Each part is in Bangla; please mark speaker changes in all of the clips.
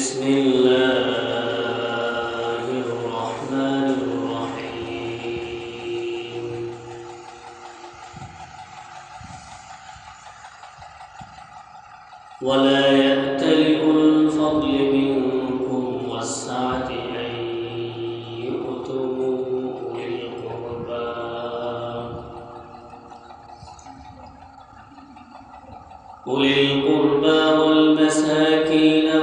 Speaker 1: بسم الله الرحمن الرحيم. ولا يأتل الفضل منكم والسعة أن يؤتوا أولي القربى أولي القربى والمساكين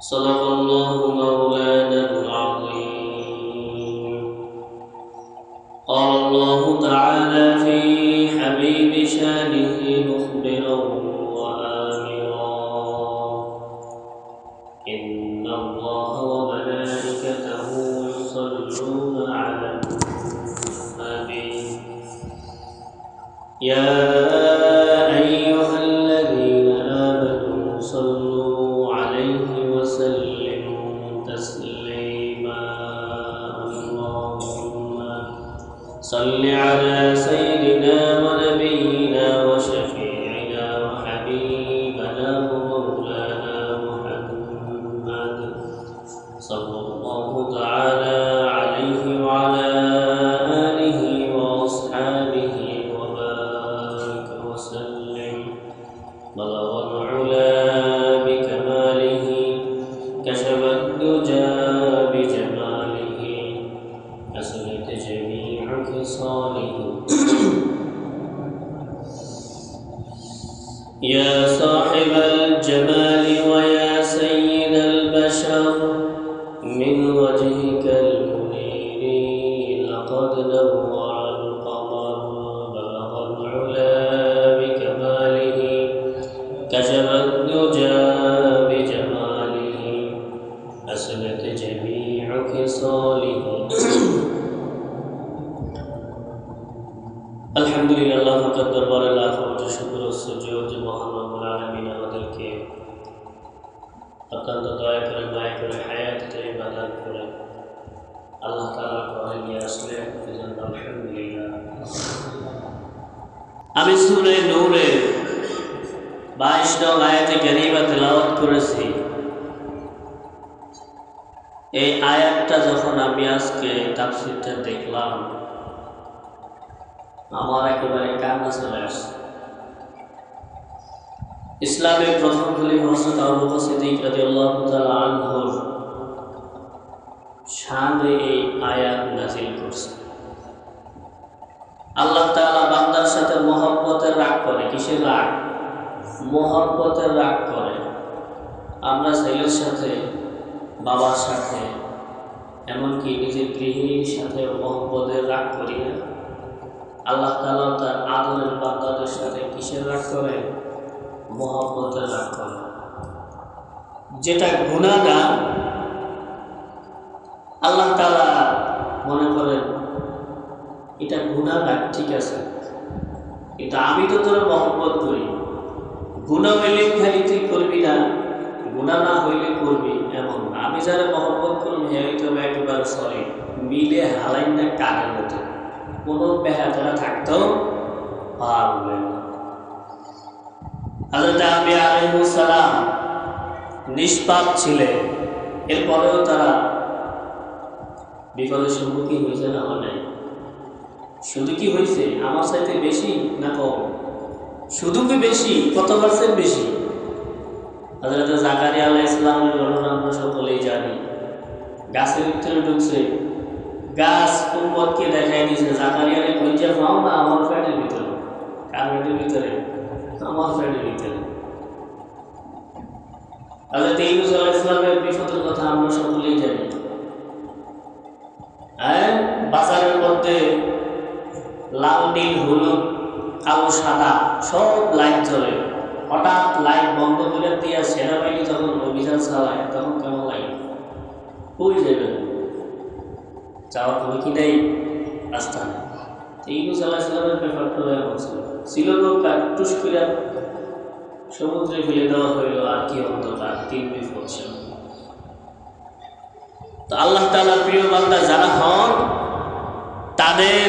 Speaker 1: صدق الله مولانا العظيم. قال الله تعالى في حبيب شأنه مخبرا وآمرا. إن الله وملائكته يصلون على النبي. يا صل على سيدنا ونبينا وشفيعنا وحبيبنا ومولانا محمد. صلى الله تعالى عليه وعلى آله وأصحابه وبارك وسلم. بلغ العلا كشف الدجى بجماله أسلت جميع خصاله আলহামদুলিল্লাহ আল্লাহ পাকের দরবারে লাখ কোটি শুকর ও সুযোগ যে মহান রব্বুল আলামিন আমাদেরকে অত্যন্ত দয়া করে মায়া করে হায়াত ইবাদত করে আল্লাহ তাআলা ঘরে নিয়ে আসলে এজন্য আলহামদুলিল্লাহ আমি সূরা নূরে 22 নং আয়াতে কারিমা তেলাওয়াত করেছি। এই আয়াতটা যখন আমি আজকে তাফসীরটা দেখলাম, আমার একেবারে কান্না চলে আসছে। ইসলামের প্রথম খলিফা হযরত আবু সিদ্দিক রাদিয়াল্লাহু তাআলা আনহুর শানে এই আয়াত নাযিল করছে। আল্লাহ তাআলা বান্দার সাথে মহব্বতের রাগ করে। কিসের রাগ? মহব্বতের রাগ করে। আমরা ছেলের সাথে, বাবার সাথে, এমনকি নিজের গৃহিণীর সাথে মহব্বতের রাগ করি না। আল্লাহ তালা তার আদরের বান্দাদের সাথে কিসের রাগ করে? মহব্বতের রাগ করে। যেটা গুণা না আল্লাহ তালা মনে করেন, এটা গুণা না ঠিক আছে। কিন্তু আমি তো তোর মহব্বত গুণা হইলে খালি তুই করবি না, গুণা না হইলে করবি। এমন আমি যারা মহব্বত করুন, হে হইতে একবার সরি, মিলে হালাই না কানের মতো কোনো বেহাতারা থাকতেও পারবে না। হযরত আবি আলাইহিস সালাম নিষ্পাপ ছিলেন। এরপরেও তারা বিপদের সম্মুখীন হয়েছে না অনেক শুধু কি হয়েছে? আমার সাথে বেশি না কম? শুধু কি বেশি? কত পার্সেন্ট বেশি জাকারিয়া আলাহ ইসলামের আমরা সকলেই জানি গাছের ভিতরে ঢুকছে। গাছ উম্মতকে দেখাই দিয়েছে। জাকারিয়ারে খুঁজে পাও না, আমার ফ্যানের ভিতরে। কার ভিতরে, আমার ফ্যানের ভিতরে। ইউনুস আলাহ ইসলামের বিপদের কথা আমরা সকলেই জানি। হ্যাঁ বাজারের মধ্যে লাল, নীল, হলুদ কালো, সাদা, সব লাইট জ্বলে। হঠাৎ লাইট বন্ধ করে দিয়ে সেনাবাহিনী যখন অভিযান চালায়, তখন কেমন লাগে? কই যাবেন যাওয়ার কোনো কি নেই? নেই। তো ইউনুস আল্লাহ সাল্লামের ব্যাপারটা এমন ছিল ছিল নৌকা টুস করে সমুদ্রে ফেলে দেওয়া হইল, আর কি অন্ধকার, তিন বিপদ তো আল্লাহ তালা প্রিয় বান্দা যারা হন, তাদের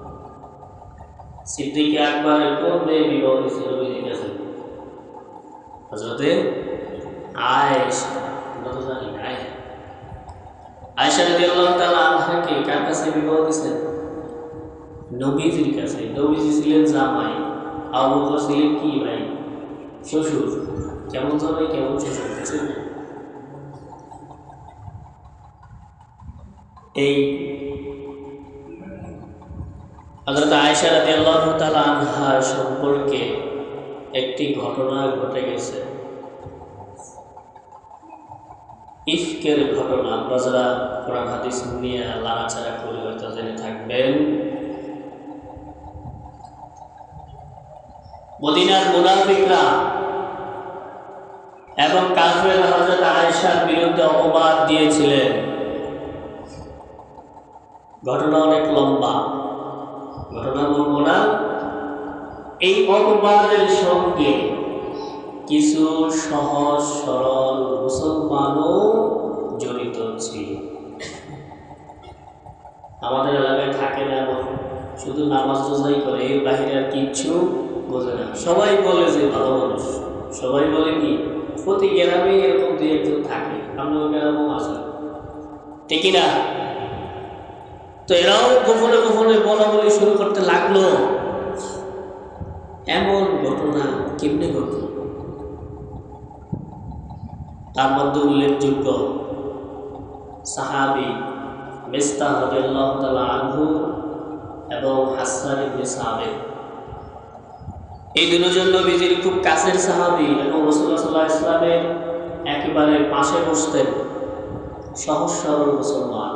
Speaker 1: সিদ্দিক আকবরের কোন বিবাহ হয়েছে নবীজির কাছে হজরতে আয়েশা আমরা তো জানি, আয়েশা। আয়েশা কার কাছে বিবাহ দিয়েছেন নবীজির কাছে। নবীজি ছিলেন জামাই, আবু বকর ছিলেন কি ভাই? শ্বশুর। কেমন জামাই, কেমন শ্বশুর, বুঝছেন? এই হযরত আয়েশা রাদিয়াল্লাহু তাআলা আনহার সম্পর্কে একটি ঘটনা ঘটে গেছে। ইফকের ঘটনা, আমরা যারা কোরআন, হাদিস নিয়ে লাড়াচাড়া করে, হয়তো জেনে থাকবেন। মদিনার মুনাফিকরা এবং কাফের হযরত আয়েশার বিরুদ্ধে অপবাদ দিয়েছিলেন। ঘটনা অনেক লম্বা। ঘটনা বলব না। এই অপবাদের সঙ্গে কিছু সহজ, সরল মুসলমানও জড়িত ছিল। আমাদের এলাকায় থাকে না এমন। শুধু নামাজ রোজাই করে, এর বাহিরে আর কিচ্ছু বোঝে না। সবাই বলে যে ভালো মানুষ। সবাই বলে কি, প্রতি গ্রামে এরকম দুই একজন থাকে। আপনার গ্রামও আছে। ঠিকই না? তো এরাও গোপনে গোপনে বলা বলি শুরু করতে লাগল। এমন ঘটনা কেমনে ঘটল? তার মধ্যে উল্লেখযোগ্য সাহাবি মেস্তা হদিয়াল্লাহ তালা আনহু এবং হাসান ইবনে সাবেক এই দুজন নবীজির খুব কাছের সাহাবি এবং রসুল্লাহ সাল্লাহ ইসলামের একেবারে পাশে বসতেন সহজ মুসলমান।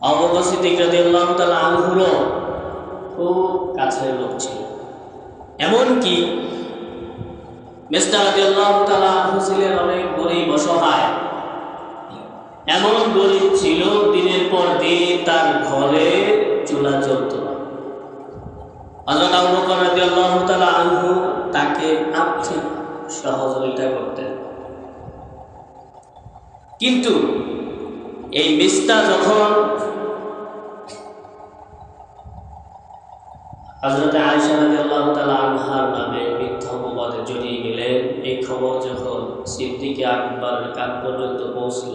Speaker 1: অবগসিদ্দিক রাদিয়াল্লাহ তাআলা আনহুরও খুব কাছের লোক ছিল। এমনকি মিস্টার রাদিয়াল্লাহ তাআলা আনহু ছিলেন অনেক গরিব, অসহায়। এমন গরিব ছিল, দিনের পর দিন তার ঘরে চুলা চলত না। হযরত আবু বকর রাদিয়াল্লাহু তাআলা আনহু তাকে আর্থিক সহযোগিতা করতেন। কিন্তু এই মিস্তা যখন হজরত আয়সা নামে মিথ্যা অপবাদে জড়িয়ে গেলেন, এই খবর যখন সিদ্দিকে আকবরের কান পর্যন্ত পৌঁছল,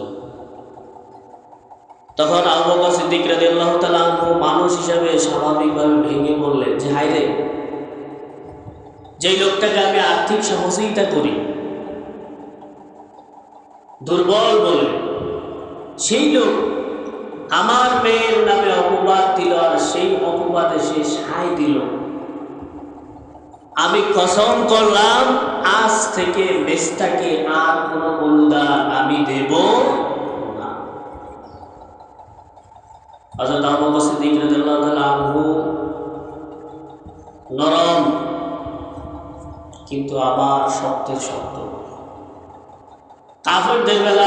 Speaker 1: তখন আবু বকর সিদ্দিক রাদিয়াল্লাহু তাআলা আনহু মানুষ হিসাবে স্বাভাবিকভাবে ভেঙে বললেন, যে হায়রে যেই লোকটাকে আমি আর্থিক সহযোগিতা করি, দুর্বল বলে সেই লোক আমার মেয়ের নামে অপবাদ দিল আর সেই অপবাদে সে সাই দিল। আমি কসম করলাম, আজ থেকে মেসটাকে আর কোনো অনুদান আমি দেব না। হযরত আবু বকর সিদ্দিক নরম, কিন্তু আবার শক্তের শক্ত কাফেরদের বেলা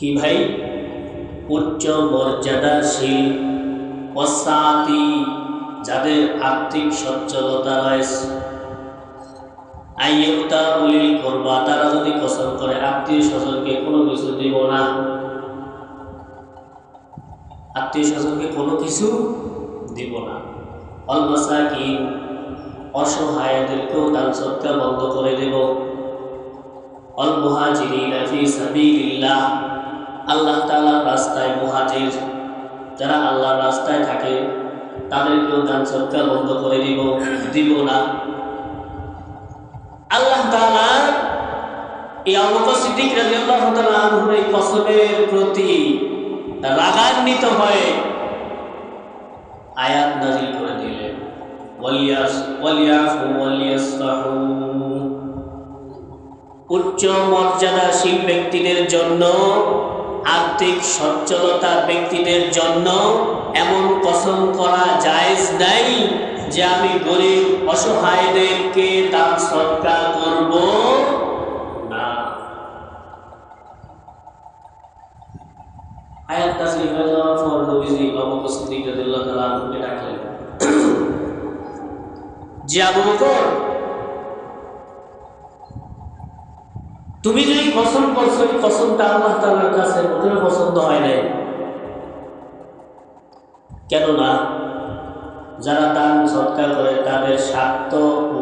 Speaker 1: কি ভাই? উচ্চ মর্যাদাশীল অসাতি যাদের আর্থিক সচ্ছলতা রয়েছে। আইয়তা উলিল করবা, তারা যদি পছন্দ করে, আত্মীয় স্বজনকে কোনো কিছু দিব না। আত্মীয় স্বজনকে কোনো কিছু দিব না। অলমাসাকিন অসহায়দেরকেও দান সৎকার বন্ধ করে দেব। অল মুহাজিরিন ফি সাবিলিল্লাহ। আল্লাহ তাআলার রাস্তায় মুহাজির। যারা আল্লাহর রাস্তায় থাকে, তাদেরকেও দান সৎকার বন্ধ করে দিব দিব না। আল্লাহ তাআলা এই আবু সিদ্দিক আনহুর এই কসমের প্রতি রাগান্বিত হয়ে আয়াত নাজিল করে দিলেন। উচ্চ মর্যাদাশীল ব্যক্তিদের জন্য আর্থিক সচ্ছলতা ব্যক্তিদের জন্য এমন কসম করা জায়েজ নাই যে আমি গরিব অসহায়দেরকে দান সৎকার করব যে আবু বকর তুমি যদি কসম করছ এই কসমটা আল্লাহ তাআলার কাছে মোটেও পছন্দ হয় নাই। কেননা যারা দান সৎকার করে, তাদের স্বার্থ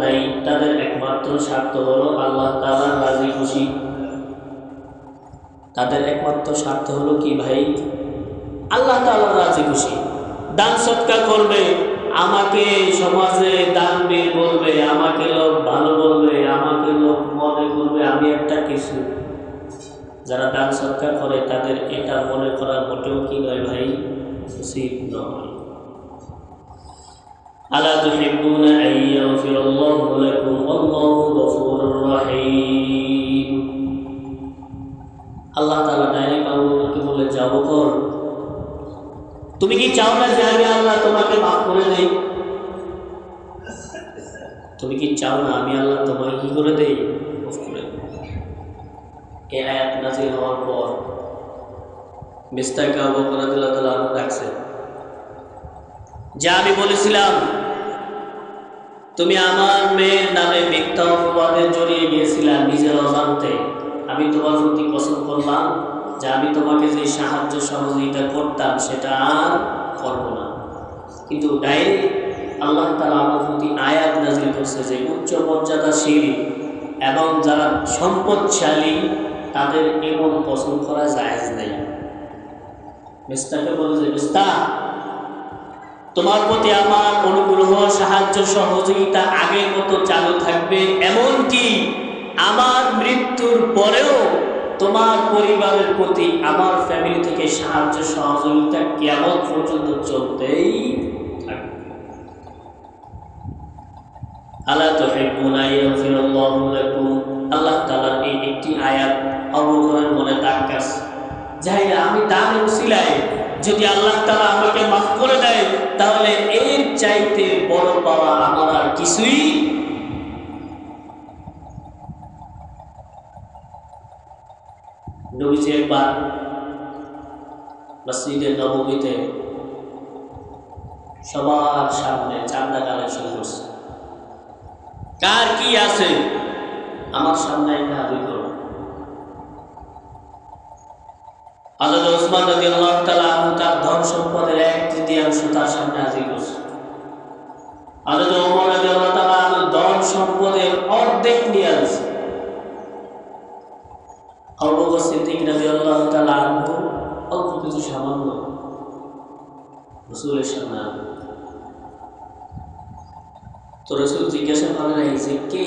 Speaker 1: নাই, তাদের একমাত্র স্বার্থ হলো আল্লাহ তাআলার রাজি খুশি। তাদের একমাত্র স্বার্থ হলো কি ভাই? আল্লাহ তাআলার রাজি খুশি। দান সৎকার করবে, আমাকে সমাজে দান বীর বলবে, আমাকে লোক যারা দান সৎকার করে, তাদের এটা মনে করা মোটেও কি নয় ভাই উচিত নয়। আলা তুহিব্বুনা আন ইয়াগফিরাল্লাহু লাকুম আল্লাহু গফুরুর রহিম। আল্লাহ তাআলা ডাইরেক্ট বকরকে বলে, যাও বকর তুমি কি চাও না যে আমি আল্লাহ তোমাকে মাফ করে দেই? তুমি কি চাও না আমি আল্লাহ তোমাকে কি করে করে দেই? আয়াত নাজিল হওয়ার পর মিস্তাকে আবু বকর রাদিয়াল্লাহু ডাকছে, যা আমি বলেছিলাম, তুমি আমার মেয়ের নামে মিথ্যা অপবাদে জড়িয়ে গিয়েছিলাম নিজের অজান্তে। আমি তোমার প্রতি কসম করলাম যে আমি তোমাকে যে সাহায্য সহযোগিতা করতাম সেটা আর করব না। কিন্তু ডাইরেক্ট আল্লাহ তালা আমার প্রতি আয়াত নাজিল করছে যে উচ্চ মর্যাদাশীল এবং যারা সম্পদশালী তাদের এমন পছন্দ করা জায়েজ নেই। মিস্তাকে বলে যে মিস্তা তোমার প্রতি আমার অনুগ্রহ, সাহায্য, সহযোগিতা আগের মতো চালু থাকবে। এমনকি আমার মৃত্যুর পরেও তোমার পরিবারের প্রতি আমার ফ্যামিলি থেকে সাহায্য, সহযোগিতা কেমন পর্যন্ত চলতেই আল্লাহ আল্লাহ তালার এই একটি আয়াত মনে দাগ কাছে। যাই আমি যদি আল্লাহ তালা আমাকে মাফ করে দেয়, তাহলে এর চাইতে বড় পাওয়া আমার আর কিছুই একবার মসজিদের নবমীতে সবার সামনে চান্দা কালেকশন করছে। কার কি আছে? আমার সামনে একটা আজাদ ওসমান রাদিয়াল্লাহু তাআলা আনহু তার ধন সম্পদের এক তৃতীয়াংশ তার সামনে হাজির করছে আজাদ ওমর রাদিয়াল্লাহু তাআলা আনহু ধন সম্পদের অর্ধেক নিয়ে আসছে। বকর সিদ্দিক রাদিয়াল্লাহু তাআলা আনহু অল্প কিছু সামান্য রসুলের সামনে তো রসুল জিজ্ঞাসা করে নাই কে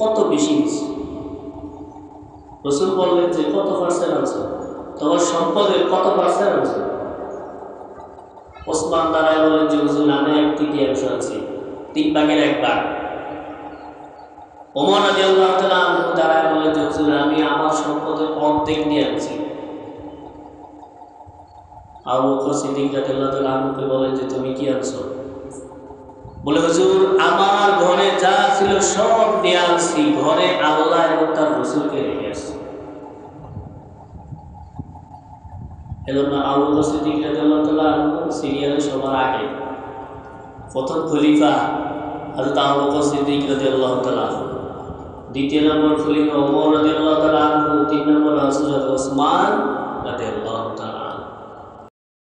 Speaker 1: কত বেশি দিচ্ছে রসুল বললেন যে, কত পার্সেন্ট আছে? তোমার সম্পদের কত পার্সেন্ট আছে? ওসমান দাঁড়ায় বলেন যে হুজুর, আমি এক তৃতীয়াংশ আছি তিন ভাগের এক ভাগ। ওমর রাজি আল্লাহ তালা দাঁড়ায় বলে যে হুজুর, আমি আমার সম্পদের অর্ধেক নিয়ে আনছি। আবু বকর সিদ্দিক রাজি আল্লাহ তালা আমাকে যে, তুমি কি আনছো? বলে হুজুর, আমার ঘরে যা ছিল সব নিয়ে আনছি। ঘরে আল্লাহ এবং তার রসুলকে রেখে আসছি। এজন্য আবু বকর সিদ্দিক তালা সিরিয়ালে সবার আগে প্রথম খলিফা হযরত আবু বকর সিদ্দিক রাদিয়াল্লাহু তাআলা দ্বিতীয় নম্বর খলিফা ওমর রাদিয়াল্লাহু তাআলা তিন নম্বর হযরত ওসমান রাদিয়াল্লাহু